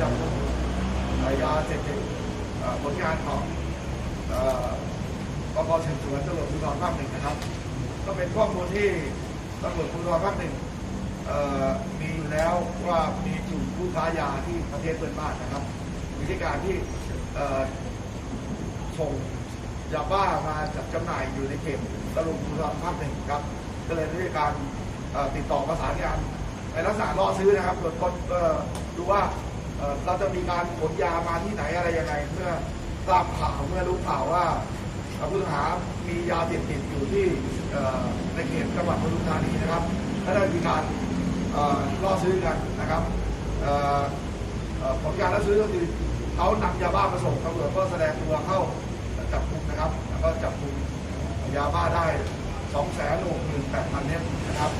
การจับกุมยาเสพติดเอ่อผลงานของเอ่อกองสืบสวนตำรวจภูธรภาคหนึ่งนะครับ ก็เป็นข้อมูลที่ตำรวจภูธรภาคหนึ่งมีอยู่แล้วว่ามีกลุ่มผู้ค้ายาที่ประเทศเพื่อนบ้านนะครับ วิธีการที่ส่งยาบ้ามาจัดจำหน่ายอยู่ในเขตตำรวจภูธรภาคหนึ่งครับ ก็เลยได้มีการติดต่อประสานงานในลักษณะล่อซื้อนะครับตรวจค้นดูว่า เราจะมีการขนยามาที่ไหนอะไรยังไงเมื่อทราบข่าวเมื่อรู้ข่าวว่าผู้ต้องหามียาเสพติดอยู่ที่ในเขตจังหวัดปทุมธานีนะครับและได้มีการล่อซื้อกันนะครับเอ่อเอ่อผลการล่อซื้อก็คือเขานำยาบ้ามาส่งตำรวจก็แสดงตัวเข้าจับกุมนะครับ แล้วก็จับกุมยาบ้าได้ 2 6 8 0 0 0 เมตรนะครับ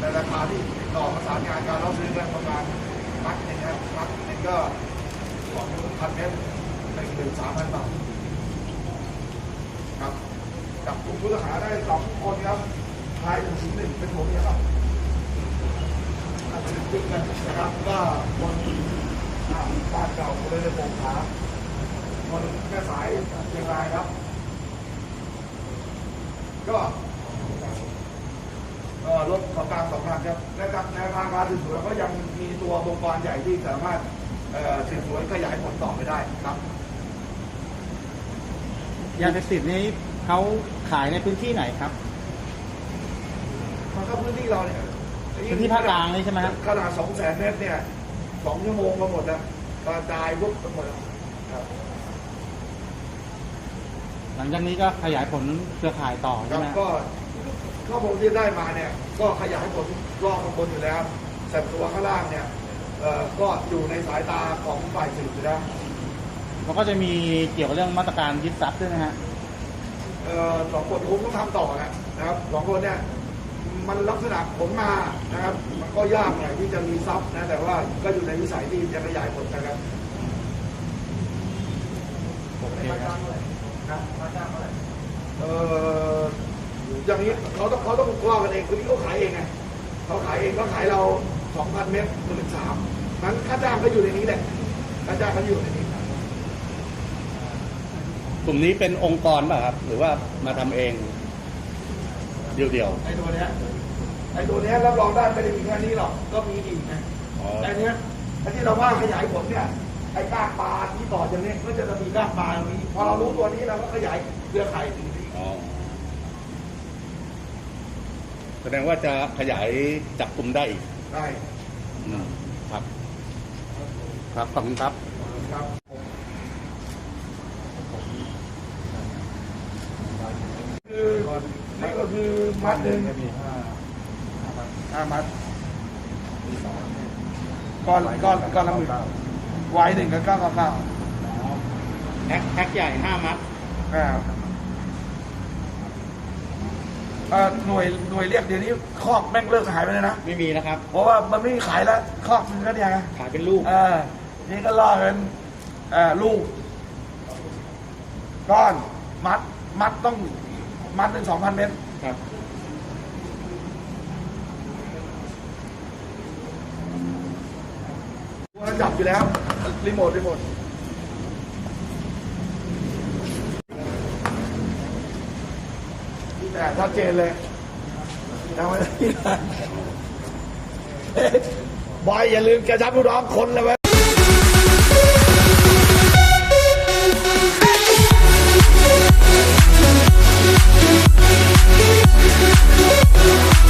ในราคาที่ติดต่อประสานงานการล่อซื้อกันประมาณ มัดหนึงนะครับมัดหนึงก็สองพันเมตรหนึ่งหมื่นสามพันบาทครับจับกลุ่มผู้ต้องหาได้สองคนครับชายหนึ่งหญิงหนึ่งเป็นผมเนี่ยครับอาจจะเป็นจุดกันนะครับก็คนอ่าบ้านเก่าคนเลยในโป่งผาคนแม่สายเชียงรายครับ ก็เอ่อรถ ของกลางสองคันครับและกับแนวทางการสืบสวนก็ยังมีตัวองค์กรใหญ่ที่สามารถเอ่อสืบสวนขยายผลต่อไปได้ครับยาเสพติดนี้เขาขายในพื้นที่ไหนครับมันก็พื้นที่เราเนี่ยพื้นที่ภาคกลางนี่ใช่ไหมครับขนาดสองแสนเมตรเนี่ยสองชั่วโมงก็หมดแล้วกระจายวุบไปหมดแล้วครับหลังจากนี้ก็ขยายผลเครือข่ายต่อคใช่รับไหมก็ ข้อมูลที่ได้มาเนี่ยก็ขยายผลรอบข้างบนอยู่แล้วแต่ตัวข้างล่างเนี่ยเอ่อก็อยู่ในสายตาของฝ่ายสืบอยู่แล้วมันก็จะมีเกี่ยวกับเรื่องมาตรการยึดทรัพย์ด้วยนะฮะเอ่อสองคนคงต้องทำต่อนะนะครับสองคนเนี่ยมันลักษณะผลมานะครับ มันก็ยากหน่อยที่จะมีทรัพย์นะแต่ว่าก็อยู่ในวิสัยที่จะขยายผลนะครับโอเคครับนะมาจ้างเท่าไหร่เออ อย่างนี้เขาต้องเขาต้องว่ากันเองคือเขาขายเองไงเขาขายเองเขาขายเราสองพันเมตรหมื่นสามนั้นค่าจ้างก็อยู่ในนี้แหละค่าจ้างก็อยู่ในนี้กลุ่มนี้เป็นองค์กรป่ะครับ หรือว่ามาทำเอง เดียวไอ้ตัวเนี้ยไอ้ตัวเนี้ยรับรองได้ไม่ได้มีแค่นี้หรอกก็มีอีกนะๆอ๋อแต่อันเนี้ยไอ้ที่เราว่าขยายผลเนี่ยไอ้ก้างปลาที่ต่อจากนี้ก็จะมีก้างปลาตรงนี้พอเรารู้ตัวนี้เราก็ขยายเครือข่ายถึงนี้อ๋อแส ดงว่าจะขยายจับกลุ่มได้อีกได้อืมครับ ครับขอบคุณครับ ครับคือนี่ก็คือมัดหนึ่งห้ามัดก้อนก้อนก้อนละหมื่นไว้หนึ่งก็เก้าเก้าเก้าแพ็คแพ็คใหญ่ห้ามัดอ่าเอ่อหน่วยหน่วยเรียกเดี๋ยวนี้คอกแม่งเลิกขายไปเลยนะ ไม่มีนะครับ เพราะว่ามันไม่มีขายแล้วคอกมันก็เนี่ยไงขายเป็นลูกเออนี่ก็ล่อกันเอ่อลูก ก้อน มัด มัดต้อง มัดหนึ่งสองพันเมตรครับมันจับอยู่แล้ว รีโมทรีโมทแต่ ชัดเจนเลยจำไว้ที่บอยอย่าลืมกระชับลูกน้องคนเลยไว้